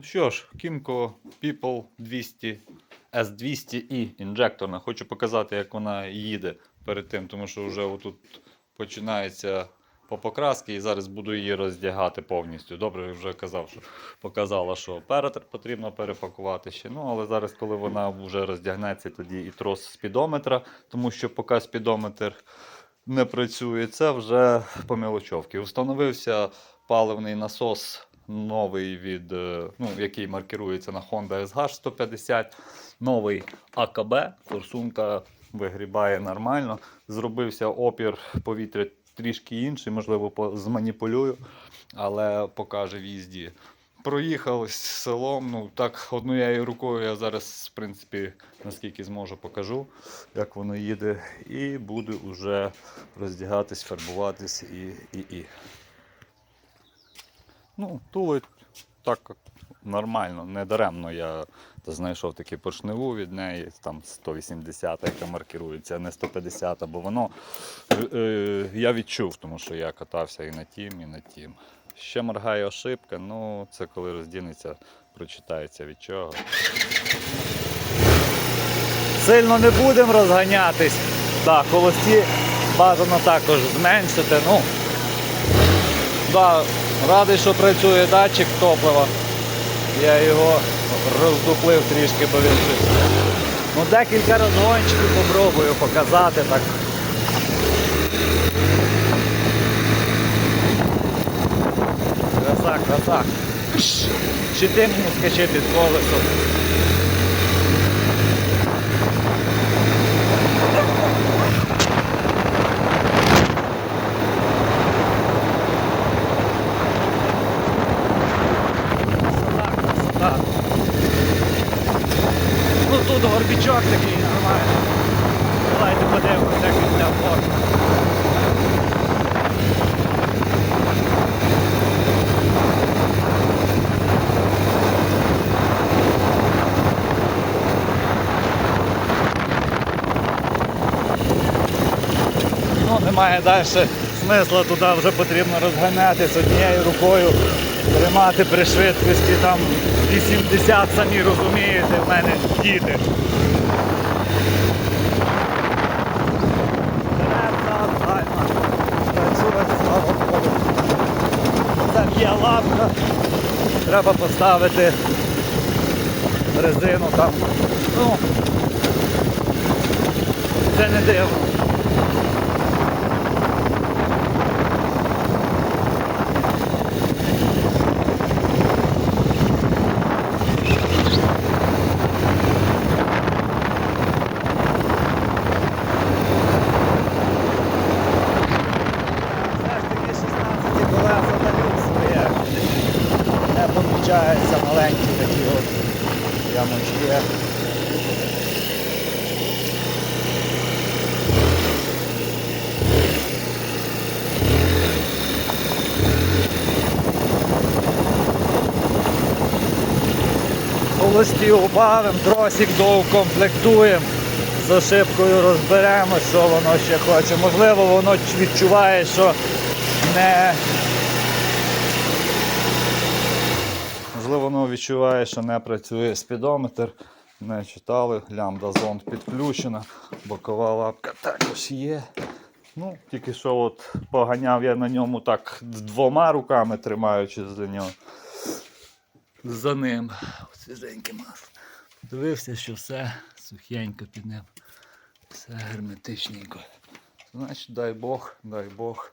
Ну що ж, Kimco People 200 S200i інжекторна. Хочу показати, як вона їде перед тим, тому що вже отут починається по покраски і зараз буду її роздягати повністю. Добре, вже казав, що показала, що перед потрібно перепакувати ще. Ну, але зараз, коли вона вже роздягнеться, тоді і трос спідометра, тому що поки спідометр не працює, це вже по мілочовці. Встановився паливний насос новий від, е, ну, який маркирується на Honda SH 150, новий АКБ, форсунка вигрібає нормально. Зробився опір повітря трішки інший, можливо, зманіпулюю, але покаже в їзді. Проїхав з селом, ну так однією рукою я зараз, в принципі, наскільки зможу, покажу, як воно їде, і буду вже роздягатись, фарбуватись і. і, і. Ну, тулить так нормально, не даремно я знайшов таку поршневу від неї, там 180, яка маркирується, а не 150, бо воно е, е, я відчув, тому що я катався і на тім, і на тім. Ще моргає ошибка, ну це коли роздінеться, прочитається від чого. Сильно не будемо розганятись. Так, холості бажано також зменшити. Ну, да, радий, що працює датчик топлива. Я його роздуплив трішки, бо він. Ну, декілька розгончиків попробую показати так. Краса, краса. Чи ти мені скачи під колесо? Так. Ну тут горбічок такий нормальний. Давайте подивимося, як він для форми. Ну, немає далі смисла туди вже потрібно розганятись однією рукою, тримати при швидкості там 80, самі розумієте, в мене діти. Там є лапка. Треба поставити резину там. Ну, це не дивно. Ямочки. Холості убавимо, тросик доукомплектуємо, з ошибкою розберемо, що воно ще хоче. Можливо, воно відчуває, що не. Можливо, воно відчуває, що не працює спідометр. Не читали, лямбда зонд підключена, бокова лапка також є. Ну, тільки що от поганяв я на ньому так двома руками тримаючись за нього. За ним. Свіженьке масло. Дивився, що все сухенько під ним. Все герметичненько. Значить, дай Бог, дай Бог,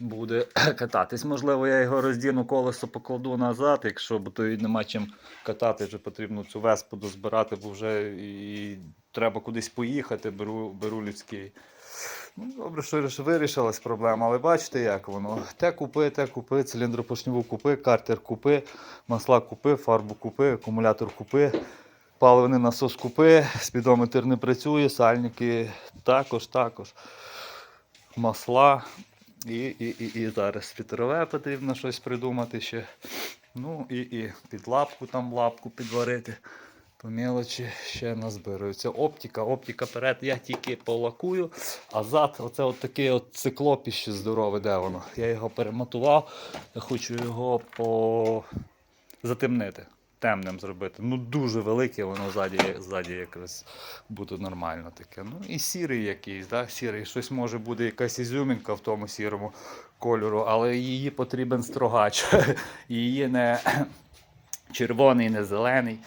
буде кататись. Можливо, я його роздіну колесо покладу назад, якщо бо то нема чим катати, вже потрібно цю веспу дозбирати, бо вже і треба кудись поїхати, беру, беру людський. Ну, добре, що вирішилась проблема, але бачите, як воно. Те купи, те купи, циліндропоршневу купи, картер купи, масла купи, фарбу купи, акумулятор купи, паливний насос купи, спідометр не працює, сальники також, також. Масла. І, і, і, і зараз фітрове потрібно щось придумати ще. Ну і, і під лапку там лапку підварити. По мелочі ще назбирується. Оптика, оптика перед я тільки полакую, а зад, оце от таке от циклопіще здорове, де воно. Я його перемотував, я хочу його по... затемнити. Темним зробити. Ну дуже велике, воно ззаді, ззаді якраз буде нормально таке. Ну і сірий якийсь, да? сірий. Щось може буде якась ізюмінка в тому сірому кольору, але її потрібен строгач. Її не червоний, не зелений.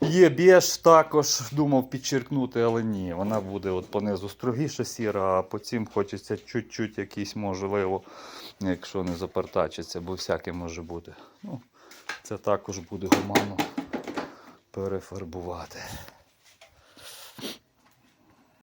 Є біж також, думав підчеркнути, але ні, вона буде от понизу строгіша сіра, а по цим хочеться чуть-чуть якийсь, можливо, якщо не запартачиться, бо всяке може бути. Ну, це також буде гуманно перефарбувати.